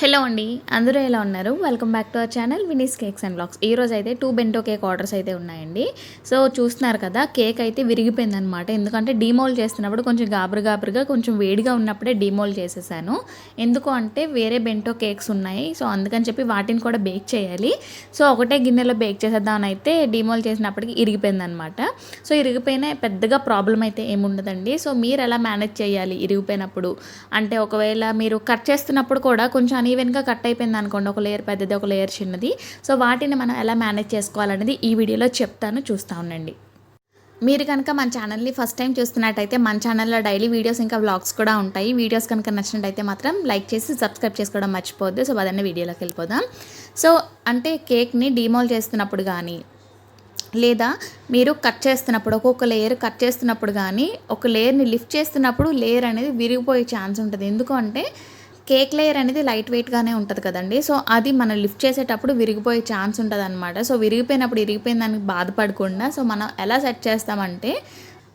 Hello అండి అందరూ ఎలా ఉన్నారు? Welcome back to our channel Vini's cakes and blogs ఈ రోజు అయితే టూ బెంటో కేక్ ఆర్డర్స్ అయితే ఉన్నాయండి. సో చూస్తున్నారు కదా కేక్ అయితే విరిగిపోయింది అనమాట ఎందుకంటే డీమోల్ చేస్తున్నప్పుడు కొంచెం గాబరు గాబరుగా కొంచెం వేడిగా ఉన్నప్పుడే డీమోల్ చేసేసాను. ఎందుకు అంటే వేరే బెంటో కేక్స్ ఉన్నాయి. సో అందుకని చెప్పి వాటిని కూడా బేక్ చేయాలి. సో ఒకటే గిన్నెలో బేక్ చేసేద్దామని అయితే డీమోల్ చేసినప్పటికి ఇరిగిపోయింది అనమాట సో ఇరిగిపోయిన పెద్దగా ప్రాబ్లం అయితే ఏముండదండి సో మీరు ఎలా మేనేజ్ చేయాలి ఇరిగిపోయినప్పుడు? అంటే ఒకవేళ మీరు కట్ చేస్తున్నప్పుడు కూడా కొంచెం అనీవెన్గా కట్ అయిపోయింది అనుకోండి ఒక లేయర్ పెద్దది ఒక లేయర్ చిన్నది. సో వాటిని మనం ఎలా మేనేజ్ చేసుకోవాలనేది ఈ వీడియోలో చెప్తాను చూస్తూ ఉండండి. మీరు కనుక మన ఛానల్ని ఫస్ట్ టైం చూస్తున్నట్టయితే మన ఛానల్లో డైలీ వీడియోస్ ఇంకా వ్లాగ్స్ కూడా ఉంటాయి. వీడియోస్ కనుక నచ్చినట్టయితే మాత్రం లైక్ చేసి సబ్స్క్రైబ్ చేసుకోవడం మర్చిపోద్దు సో అదన్నీ వీడియోలోకి వెళ్ళిపోదాం. సో అంటే కేక్ని డిమోల్ చేస్తున్నప్పుడు కానీ లేదా మీరు కట్ చేస్తున్నప్పుడు ఒక్కొక్క లేయర్ కట్ చేస్తున్నప్పుడు కానీ ఒక లేయర్ని లిఫ్ట్ చేస్తున్నప్పుడు లేయర్ అనేది విరిగిపోయే ఛాన్స్ ఉంటుంది. ఎందుకంటే కేక్ లేయర్ అనేది లైట్ వెయిట్గానే ఉంటుంది కదండి. సో అది మనం లిఫ్ట్ చేసేటప్పుడు విరిగిపోయే ఛాన్స్ ఉంటుంది అనమాట సో విరిగిపోయినప్పుడు విరిగిపోయిన దానికి బాధపడకుండా సో మనం ఎలా సెట్ చేస్తామంటే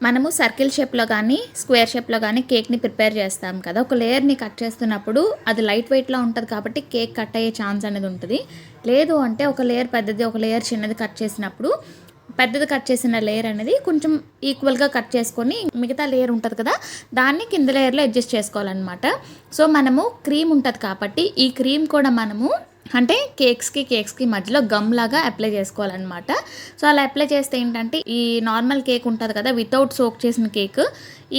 మనము సర్కిల్ షేప్లో కానీ స్క్వేర్ షేప్లో కానీ కేక్ని ప్రిపేర్ చేస్తాం కదా. ఒక లేయర్ని కట్ చేస్తున్నప్పుడు అది లైట్ వెయిట్లో ఉంటుంది కాబట్టి కేక్ కట్ అయ్యే ఛాన్స్ అనేది ఉంటుంది. లేదు అంటే ఒక లేయర్ పెద్దది ఒక లేయర్ చిన్నది కట్ చేసినప్పుడు పెద్దది కట్ చేసిన లేయర్ అనేది కొంచెం ఈక్వల్గా కట్ చేసుకొని మిగతా లేయర్ ఉంటుంది కదా దాన్ని కింద లేయర్లో అడ్జస్ట్ చేసుకోవాలన్నమాట. సో మనము క్రీమ్ ఉంటుంది కాబట్టి ఈ క్రీమ్ కూడా మనము అంటే కేక్స్కి కేక్స్కి మధ్యలో గమ్ లాగా అప్లై చేసుకోవాలన్నమాట. సో అలా అప్లై చేస్తే ఏంటంటే ఈ నార్మల్ కేక్ ఉంటుంది కదా వితౌట్ సోక్ చేసిన కేక్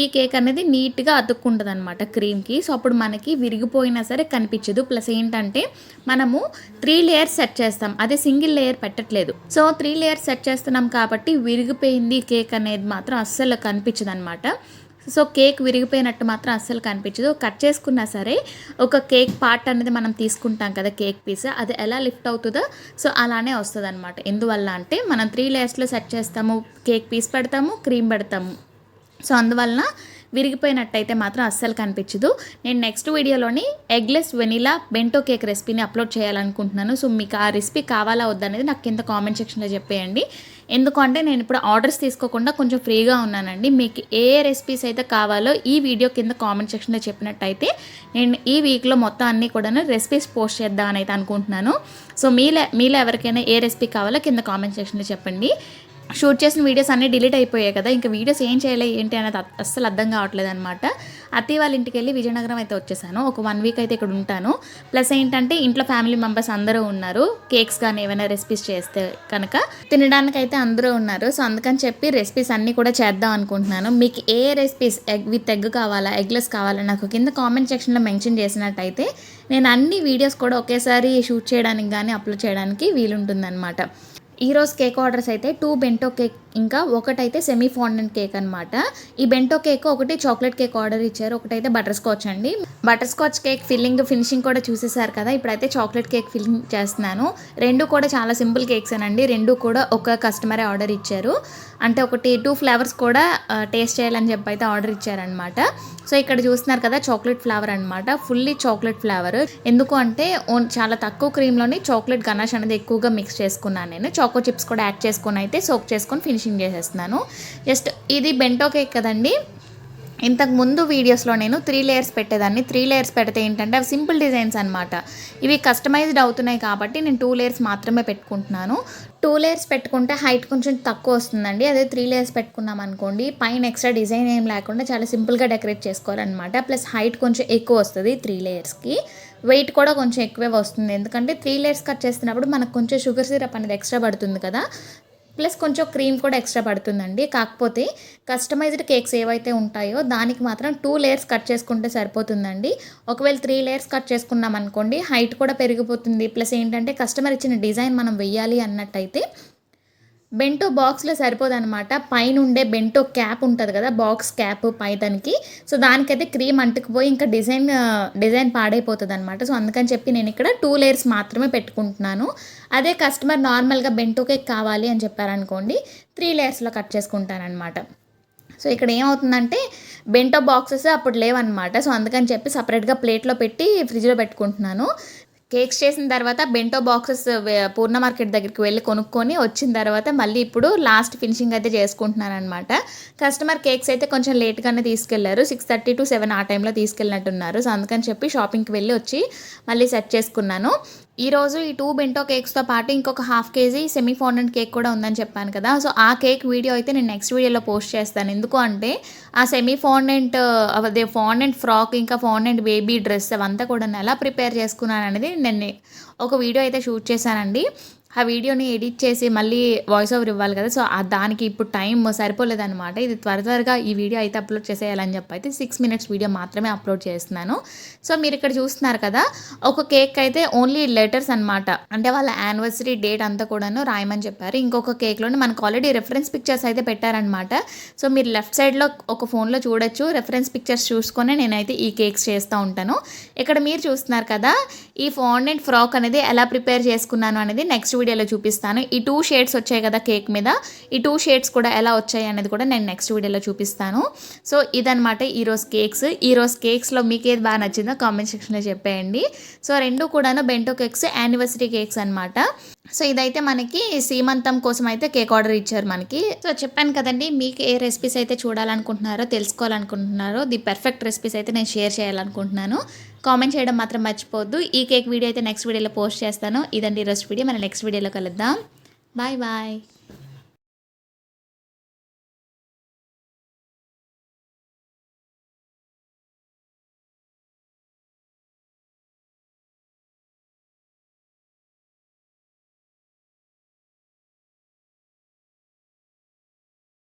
ఈ కేక్ అనేది నీట్గా అతుక్కుంటుంది అనమాట క్రీమ్కి సో అప్పుడు మనకి విరిగిపోయినా సరే కనిపించదు. ప్లస్ ఏంటంటే మనము త్రీ లేయర్స్ సెట్ చేస్తాం. అదే సింగిల్ లేయర్ పెట్టట్లేదు. సో త్రీ లేయర్స్ సెట్ చేస్తున్నాం కాబట్టి విరిగిపోయింది కేక్ అనేది మాత్రం అస్సలు కనిపించదు అనమాట సో కేక్ విరిగిపోయినట్టు మాత్రం అస్సలు కనిపించదు. కట్ చేసుకున్నా సరే ఒక కేక్ పార్ట్ అనేది మనం తీసుకుంటాం కదా కేక్ పీస్. అది ఎలా లిఫ్ట్ అవుతుందో సో అలానే వస్తుంది అనమాట ఎందువల్ల అంటే మనం త్రీ లేయర్స్లో సెట్ చేస్తాము కేక్ పీస్ పెడతాము క్రీమ్ పెడతాము. సో అందువలన విరిగిపోయినట్టయితే మాత్రం అస్సలు కనిపించదు. నేను నెక్స్ట్ వీడియోలోని ఎగ్లెస్ వెనిలా బెంటో కేక్ రెసిపీని అప్లోడ్ చేయాలనుకుంటున్నాను. సో మీకు ఆ రెసిపీ కావాలా వద్దనేది నాకు కింద కామెంట్ సెక్షన్లో చెప్పేయండి. ఎందుకంటే నేను ఇప్పుడు ఆర్డర్స్ తీసుకోకుండా కొంచెం ఫ్రీగా ఉన్నానండి. మీకు ఏ రెసిపీస్ అయితే కావాలో ఈ వీడియో కింద కామెంట్ సెక్షన్లో చెప్పినట్టయితే నేను ఈ వీక్లో మొత్తం అన్నీ కూడా రెసిపీస్ పోస్ట్ చేద్దామని అయితే అనుకుంటున్నాను. సో మీలో మీలో ఎవరికైనా ఏ రెసిపీ కావాలో కింద కామెంట్ సెక్షన్లో చెప్పండి. షూట్ చేసిన వీడియోస్ అన్నీ డిలీట్ అయిపోయాయి కదా. ఇంకా వీడియోస్ ఏం చేయలే ఏంటి అనేది అస్సలు అర్థం కావట్లేదు అనమాట అత్తయ్య వాళ్ళ ఇంటికి వెళ్ళి విజయనగరం అయితే వచ్చేసాను. ఒక వన్ వీక్ అయితే ఇక్కడ ఉంటాను. ప్లస్ ఏంటంటే ఇంట్లో ఫ్యామిలీ మెంబర్స్ అందరూ ఉన్నారు. కేక్స్ కానీ ఏమైనా రెసిపీస్ చేస్తే కనుక తినడానికి అయితే అందరూ ఉన్నారు. సో అందుకని చెప్పి రెసిపీస్ అన్నీ కూడా చేద్దాం అనుకుంటున్నాను. మీకు ఏ రెసిపీస్ ఎగ్ విత్ ఎగ్ కావాలా ఎగ్లెస్ కావాలా నాకు కింద కామెంట్ సెక్షన్లో మెన్షన్ చేసినట్టయితే నేను అన్ని వీడియోస్ కూడా ఒకేసారి షూట్ చేయడానికి కానీ అప్లోడ్ చేయడానికి వీలుంటుందన్నమాట. ఈరోజు కేక్ ఆర్డర్స్ అయితే టూ బెంటో కేక్ ఇంకా ఒకటైతే సెమీ ఫాండెంట్ కేక్ అనమాట ఈ బెంటో కేక్ ఒకటి చాక్లెట్ కేక్ ఆర్డర్ ఇచ్చారు ఒకటైతే బటర్ స్కాచ్ అండి. Butterscotch cake filling finishing కూడా చూసేసారు కదా ఇప్పుడైతే చాక్లెట్ కేక్ ఫిల్లింగ్ చేస్తున్నాను. రెండు కూడా చాలా సింపుల్ కేక్స్ అండి రెండు కూడా ఒక కస్టమరే ఆర్డర్ ఇచ్చారు. అంటే ఒకటి టూ ఫ్లేవర్స్ కూడా టేస్ట్ చేయాలని చెప్పి అయితే ఆర్డర్ ఇచ్చారనమాట సో ఇక్కడ చూస్తున్నారు కదా చాక్లెట్ ఫ్లేవర్ అనమాట ఫుల్లీ చాక్లెట్ ఫ్లేవర్ ఎందుకు అంటే చాలా తక్కువ క్రీమ్లోని చాక్లెట్ గనాష్ అనేది ఎక్కువగా మిక్స్ చేసుకున్నాను నేను. చాకో చిప్స్ కూడా యాడ్ చేసుకొని అయితే సోక్ చేసుకొని ఫినిషింగ్ చేసేస్తున్నాను జస్ట్ ఇది బెంటో కేక్ కదండి. ఇంతకు ముందు వీడియోస్లో నేను త్రీ లేయర్స్ పెట్టేదాన్ని. త్రీ లేయర్స్ పెడితే ఏంటంటే అవి సింపుల్ డిజైన్స్ అనమాట ఇవి కస్టమైజ్డ్ అవుతున్నాయి కాబట్టి నేను టూ లేయర్స్ మాత్రమే పెట్టుకుంటున్నాను. టూ లేయర్స్ పెట్టుకుంటే హైట్ కొంచెం తక్కువ వస్తుందండి. అదే త్రీ లేయర్స్ పెట్టుకున్నాం అనుకోండి పైన ఎక్స్ట్రా డిజైన్ ఏం లేకుండా చాలా సింపుల్గా డెకరేట్ చేసుకోవాలన్నమాట. ప్లస్ హైట్ కొంచెం ఎక్కువ వస్తుంది త్రీ లేయర్స్కి. వెయిట్ కూడా కొంచెం ఎక్కువే వస్తుంది. ఎందుకంటే త్రీ లేయర్స్ కట్ చేస్తున్నప్పుడు మనకు కొంచెం షుగర్ సిరప్ అనేది ఎక్స్ట్రా పడుతుంది కదా. ప్లస్ కొంచెం క్రీమ్ కూడా ఎక్స్ట్రా పడుతుందండి. కాకపోతే కస్టమైజ్డ్ కేక్స్ ఏవైతే ఉంటాయో దానికి మాత్రం టూ లేయర్స్ కట్ చేసుకుంటే సరిపోతుందండి. ఒకవేళ త్రీ లేయర్స్ కట్ చేసుకున్నాం అనుకోండి హైట్ కూడా పెరిగిపోతుంది. ప్లస్ ఏంటంటే కస్టమర్ ఇచ్చిన డిజైన్ మనం వెయ్యాలి అన్నట్టయితే బెంటో బాక్స్లో సరిపోదన్నమాట. పైన ఉండే బెంటో క్యాప్ ఉంటుంది కదా బాక్స్ క్యాప్ పైతనికి. సో దానికైతే క్రీమ్ అంటుకుపోయి ఇంకా డిజైన్ డిజైన్ పాడైపోతుంది అనమాట సో అందుకని చెప్పి నేను ఇక్కడ టూ లేయర్స్ మాత్రమే పెట్టుకుంటున్నాను. అదే కస్టమర్ నార్మల్గా బెంటో కేక్ కావాలి అని చెప్పారనుకోండి త్రీ లేయర్స్లో కట్ చేసుకుంటానమాట సో ఇక్కడ ఏమవుతుందంటే బెంటో బాక్సెస్ అప్పుడు లేవన్నమాట. సో అందుకని చెప్పి సపరేట్గా ప్లేట్లో పెట్టి ఫ్రిడ్జ్లో పెట్టుకుంటున్నాను. కేక్స్ చేసిన తర్వాత బెంటో బాక్సెస్ పూర్ణ మార్కెట్ దగ్గరికి వెళ్ళి కొనుక్కొని వచ్చిన తర్వాత మళ్ళీ ఇప్పుడు లాస్ట్ ఫినిషింగ్ అయితే చేసుకుంటున్నాను అనమాట కస్టమర్ కేక్స్ అయితే కొంచెం లేట్గానే తీసుకెళ్ళారు. సిక్స్ థర్టీ టు సెవెన్ ఆ టైంలో తీసుకెళ్ళినట్టున్నారు. సో అందుకని చెప్పి షాపింగ్కి వెళ్ళి వచ్చి మళ్ళీ సెట్ చేసుకున్నాను. ఈరోజు ఈ టూ బెంటో కేక్స్తో పాటు ఇంకొక half KG semi fondant cake కూడా ఉందని చెప్పాను కదా. సో ఆ కేక్ వీడియో అయితే నేను నెక్స్ట్ వీడియోలో పోస్ట్ చేస్తాను. ఎందుకు అంటే ఆ సెమీ ఫాండెంట్ uh, అదే ఫాండెంట్ ఫ్రాక్ ఇంకా ఫాండెంట్ బేబీ డ్రెస్ అవంతా కూడా ఎలా ప్రిపేర్ చేసుకున్నాను అనేది నేను ఒక వీడియో అయితే షూట్ చేశానండి. ఆ వీడియోని ఎడిట్ చేసి మళ్ళీ వాయిస్ ఓవర్ ఇవ్వాలి కదా. సో దానికి ఇప్పుడు టైం సరిపోలేదన్నమాట. ఇది త్వర త్వరగా ఈ వీడియో అయితే అప్లోడ్ చేసేయాలని చెప్పి అయితే సిక్స్ మినిట్స్ వీడియో మాత్రమే అప్లోడ్ చేస్తున్నాను. సో మీరు ఇక్కడ చూస్తున్నారు కదా ఒక కేక్ అయితే ఓన్లీ లెటర్స్ అన్నమాట. అంటే వాళ్ళ యానివర్సరీ డేట్ అంతా కూడాను రాయమని చెప్పారు. ఇంకొక కేక్లోనే మనకు ఆల్రెడీ రెఫరెన్స్ పిక్చర్స్ అయితే పెట్టారనమాట సో మీరు లెఫ్ట్ సైడ్లో ఒక ఫోన్లో చూడొచ్చు. రెఫరెన్స్ పిక్చర్స్ చూసుకొని నేనైతే ఈ కేక్స్ చేస్తూ ఉంటాను. ఇక్కడ మీరు చూస్తున్నారు కదా ఈ ఫాండెంట్ ఫ్రాక్ అనేది ఎలా ప్రిపేర్ చేసుకున్నాను అనేది నెక్స్ట్ వీడియోలో చూపిస్తాను. ఈ టూ షేడ్స్ వచ్చాయి కదా కేక్ మీద. ఈ టూ షేడ్స్ కూడా ఎలా వచ్చాయి అనేది కూడా నేను నెక్స్ట్ వీడియోలో చూపిస్తాను. సో ఇదనమాట ఈరోజు కేక్స్ ఈరోజు కేక్స్లో మీకు ఏది బాగా నచ్చిందో కామెంట్ సెక్షన్లో చెప్పేయండి. సో రెండు కూడాను బెంటో కేక్స్ యానివర్సరీ కేక్స్ అనమాట సో ఇదైతే మనకి సీమంతం కోసం అయితే కేక్ ఆర్డర్ ఇచ్చారు మనకి. సో చెప్పాను కదండి మీకు ఏ రెసిపీస్ అయితే చూడాలనుకుంటున్నారో తెలుసుకోవాలనుకుంటున్నారో ది పర్ఫెక్ట్ రెసిపీస్ అయితే నేను షేర్ చేయాలనుకుంటున్నాను. కామెంట్ చేయడం మాత్రం మర్చిపోవద్దు. ఈ కేక్ వీడియో అయితే నెక్స్ట్ వీడియోలో పోస్ట్ చేస్తాను. ఇదండి ఈరోజు వీడియో. మన నెక్స్ట్ వీడియోలో కలుద్దాం. Bye bye.